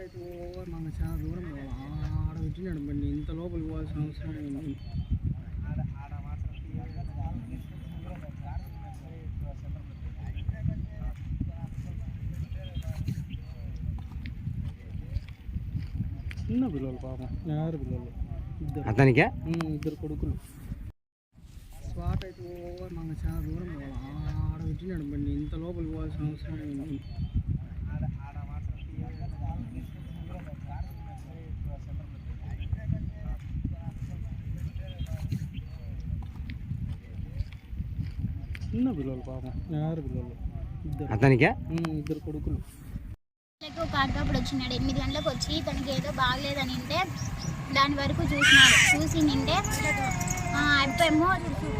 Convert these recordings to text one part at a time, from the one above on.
అయితే ఓ మనకు చాలా దూరం పోవాలి ఆడ పెట్టినాడు బండి ఇంత లోపలికి పోవాల్సిన అవసరం ఏమి చిన్న పిల్లలు పాపం యారు పిల్లలు ఇద్దరు అతనికే ఉమ్, ఇద్దరు కొడుకులు స్పాట్ అయితే ఓ మనకు చాలా దూరం పోవాలి ఆడ పెట్టినాడు బండి ఇంత లోపలికి పోవాల్సిన అవసరం ఏమి చిన్న పిల్లలు పాపం. యారు పిల్లలు. ఇద్దరు. అతనికే? ఇద్దరు కొడుకులు. ఒక అప్పుడు వచ్చినాడు ఎనిమిది గంటలకు వచ్చి తనకి ఏదో బాగలేదని అంటే దాని వరకు చూసినాడు. చూసి నింటే ఆ, అబ్బేమో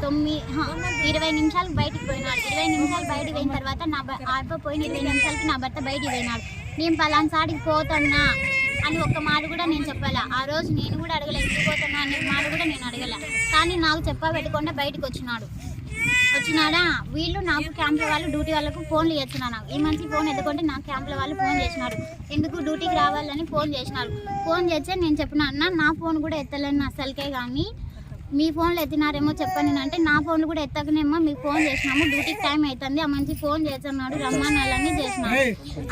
తొమ్మిది హా, ఇరవై నిమిషాలు బయటికి పోయినాడు. ఇరవై నిమిషాలు బయటికి పోయిన తర్వాత నా అబ్బ పోయిన ఇరవై నిమిషాలకి నా భర్త బయటికి పోయినాడు. నేను పలానా సాడికి పోతున్నా అని ఒక్క మాట కూడా నేను చెప్పాలా. ఆ రోజు నేను కూడా అడగలే ఎందుకు పోతున్నా అనే మాట కూడా నేను అడగలే. కానీ నాకు చెప్పా పెట్టకుండా బయటికి వచ్చినాడు. వచ్చినాడా? వీళ్ళు నాకు క్యాంప్ల వాళ్ళు డ్యూటీ వాళ్ళకు ఫోన్లు చేస్తున్నారు నాకు ఈ మనిషి ఫోన్ ఎత్తుకుంటే నాకు క్యాంప్ల వాళ్ళు ఫోన్ చేసినారు. ఎందుకు డ్యూటీకి రావాలని ఫోన్ చేసినారు? ఫోన్ చేస్తే నేను చెప్పిన అన్న నా ఫోన్ కూడా ఎత్తలేను అసలుకే కానీ మీ ఫోన్లు ఎత్తినారేమో చెప్పండి. అంటే నా ఫోన్లు కూడా ఎత్తకనేమో మీకు ఫోన్ చేసినాము. డ్యూటీకి టైం అవుతుంది ఆ మంచి ఫోన్ చేస్తున్నాడు రమ్మనాలని చేసినాడు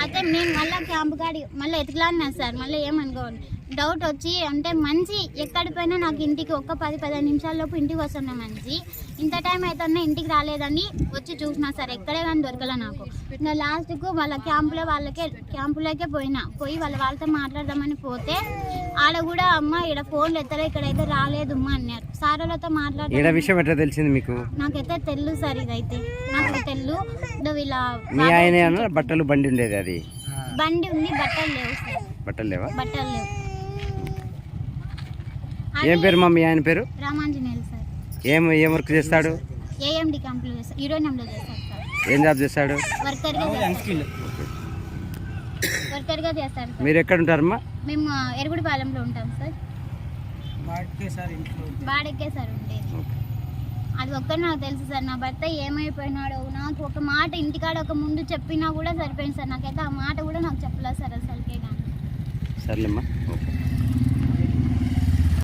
అయితే నేను మళ్ళీ క్యాంప్ కాడి మళ్ళీ ఎతికిలాడినా సార్. మళ్ళీ ఏమనుకోండి డౌట్ వచ్చి అంటే మంచి ఎక్కడి పోయినా నాకు ఇంటికి ఒక్క పది పదిహేను నిమిషాల్లోపు ఇంటికి వస్తున్నా మంచి. ఇంత టైం అవుతున్నా ఇంటికి రాలేదని వచ్చి చూసినా సార్ ఎక్కడే కానీ దొరకలే నాకు. ఇంకా లాస్ట్కు వాళ్ళ క్యాంపులో వాళ్ళకే క్యాంపులోకే పోయినా. పోయి వాళ్ళ వాళ్ళతో మాట్లాడదామని పోతే ఆడ కూడా అమ్మ ఇక్కడ ఫోన్లు ఎత్తలే ఇక్కడైతే రాలేదు అమ్మ అన్నారు. సార్ వాళ్ళతో ఈడ మాట్లాడదాం విషయం ఎట్లా తెలిసింది మీకు? నాకైతే తెల్లు సార్ ఇదైతే. నాకు తెల్లు. మీ ఆయన ఏమన్నా బట్టలు బండి ఉండేది అది. బండి ఉంది బట్టలు లేవు బట్టలు లేవా? బట్టలు లేవు. ఏం పేరు మా మీ ఆయన పేరు? రామాంజనేయులు సార్. ఏం ఏం వర్క్ చేస్తాడు? ఏఎండి యూరోనియంలో సార్. ఏం జాబ్ చేస్తాడు? వర్కర్గా చేస్తారు వర్కర్గా చేస్తారు సార్. మీరు ఎక్కడ ఉంటారమ్మా మేము ఎరుగుడిపాలెంలో ఉంటాం సార్. బాడెక్కే సార్ ఉండేది. అది ఒక్కటి నాకు తెలుసు సార్. నా భర్త ఏమైపోయినాడో నాకు ఒక మాట ఇంటికాడ ఒక ముందు చెప్పినా కూడా సరిపోయింది సార్. నాకైతే ఆ మాట కూడా నాకు చెప్పలేదు సార్ అసలుకే కానీ. సర్లేమ్మా. ఓకే.